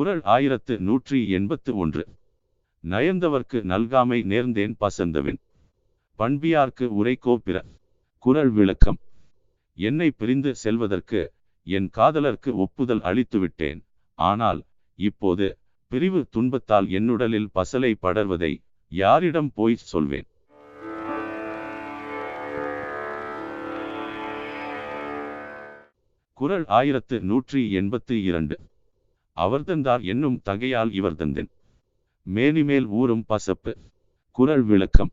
குரல் ஆயிரத்து நூற்றி எண்பத்து ஒன்று. நயந்தவர்க்கு நல்காமை நேர்ந்தேன் பசந்தவின். பண்பியார்க்கு உரைக்கோ பிற. குரல் விளக்கம். என்னை பிரிந்து செல்வதற்கு என் காதலர்க்கு ஒப்புதல் அளித்துவிட்டேன். ஆனால் இப்போது பிரிவு துன்பத்தால் என்னுடலில் பசலை படர்வதை யாரிடம் போய் சொல்வேன்? குரல் ஆயிரத்து நூற்றி எண்பத்து இரண்டு. அவர்தந்தார் என்னும் தகையால் இவர் தந்தேன். மேனிமேல் ஊறும் பசப்பு குரல் விளக்கம்.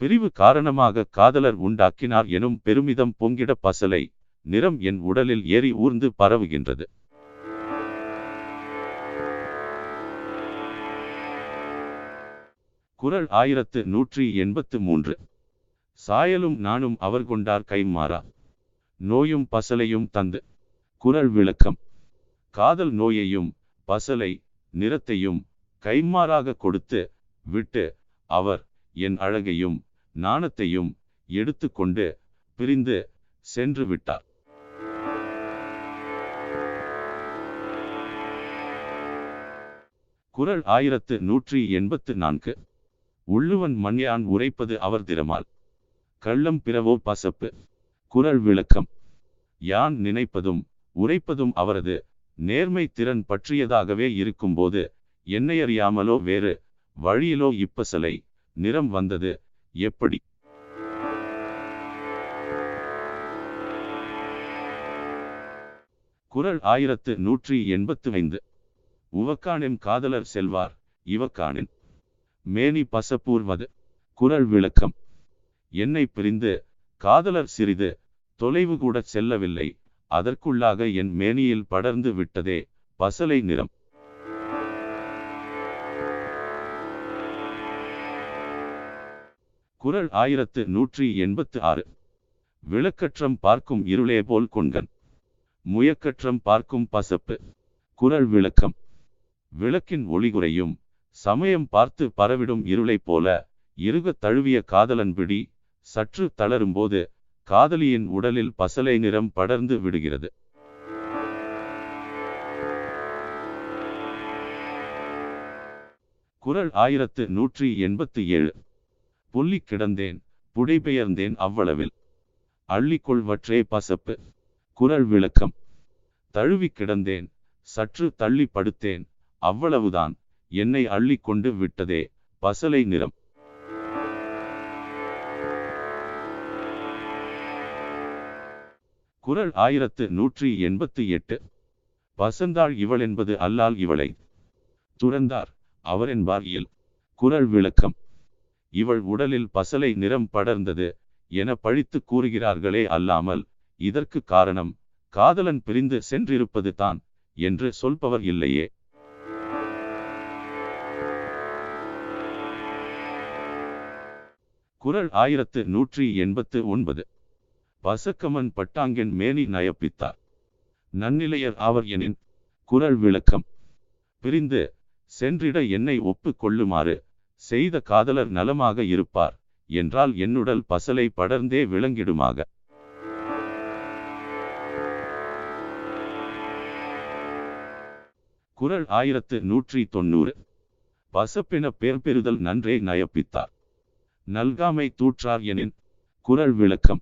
பிரிவு காரணமாக காதலர் உண்டாக்கினார் எனும் பெருமிதம் பொங்கிட பசலை நிறம் என் உடலில் ஏறி ஊர்ந்து பரவுகின்றது. குறள் ஆயிரத்து நூற்றி எண்பத்து மூன்று. சாயலும் நானும் அவர் கொண்டார் கைமாறா நோயும் பசலையும் தந்து. குரல் விளக்கம். காதல் நோயையும் பசலை நிறத்தையும் கைமாறாக கொடுத்து விட்டு அவர் என் அழகையும் நாணத்தையும் எடுத்துக்கொண்டு பிரிந்து சென்று விட்டார். குறள் ஆயிரத்து நூற்றி எண்பத்து நான்கு. உள்ளுவன் மண்யான் உரைப்பது அவர் திறமால். கள்ளம் பிறவோ பசப்பு. குறள் விளக்கம். யான் நினைப்பதும் உரைப்பதும் அவரது நேர்மை திறன் பற்றியதாகவே இருக்கும்போது என்னையறியாமலோ வேறு வழியிலோ இப்பசலை நிறம் வந்தது எப்படி? குரல் ஆயிரத்து நூற்றி எண்பத்து ஐந்து. உவக்கானின் காதலர் செல்வார் இவக்கானின் மேனி பசப்பூர்வது. குரல் விளக்கம். என்னை பிரிந்து காதலர் சிறிது தொலைவு கூட செல்லவில்லை. அதற்குள்ளாக என் மேனியில் படர்ந்து விட்டதே பசலை நிறம். குரல் ஆயிரத்து நூற்றி எண்பத்து ஆறு விளக்கற்றம் பார்க்கும் இருளே போல் கொண்கன். முயக்கற்றம் பார்க்கும் பசப்பு. குரல் விளக்கம். விளக்கின் ஒளிகுறையும் சமயம் பார்த்து பரவிடும் இருளைப் போல இருக தழுவிய காதலன் பிடி சற்று தளரும்போது காதலியின் உடலில் பசலை நிறம் படர்ந்து விடுகிறது. குறள் ஆயிரத்து நூற்றி எண்பத்து ஏழு. புள்ளி கிடந்தேன் புடைபெயர்ந்தேன் அவ்வளவில். அள்ளிக்கொள்வற்றே பசப்பு. குறள் விளக்கம். தழுவி கிடந்தேன் சற்று தள்ளி படுத்தேன் அவ்வளவுதான். என்னை அள்ளிக்கொண்டு விட்டதே பசலை நிறம். குரல் ஆயிரத்து நூற்றி எண்பத்து எட்டு. பசந்தாள் இவள் என்பது அல்லால் இவளை. துறந்தார் அவர் என்பார் இயல். விளக்கம். இவள் உடலில் பசலை நிறம் படர்ந்தது என பழித்து கூறுகிறார்களே அல்லாமல் இதற்கு காரணம் காதலன் பிரிந்து சென்றிருப்பது தான் என்று சொல்பவர் இல்லையே. குரல் ஆயிரத்து நூற்றி எண்பத்து ஒன்பது. பசக்கமன் பட்டாங்கன் மேனி நயப்பித்தார். நன்னிலையர் ஆவர் எனின் குரல் விளக்கம். பிரிந்து சென்றிட என்னை ஒப்பு கொள்ளுமாறு செய்த காதலர் நலமாக இருப்பார். என்றால் என்னுடல் பசலை படர்ந்தே விளங்கிடுமாக. குறள் ஆயிரத்து நூற்றி தொண்ணூறு. பசப்பின பேர் பெறுதல் நன்றே நயப்பித்தார். நல்காமை தூற்றார் எனின் குரல் விளக்கம்.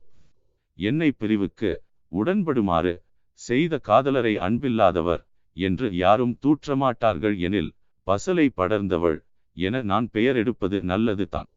என்னை பிரிவுக்கு உடன்படுமாறு செய்த காதலரை அன்பில்லாதவர் என்று யாரும் தூற்றமாட்டார்கள் எனில் பசலை படர்ந்தவள் என நான் பெயர் எடுப்பது நல்லது தான்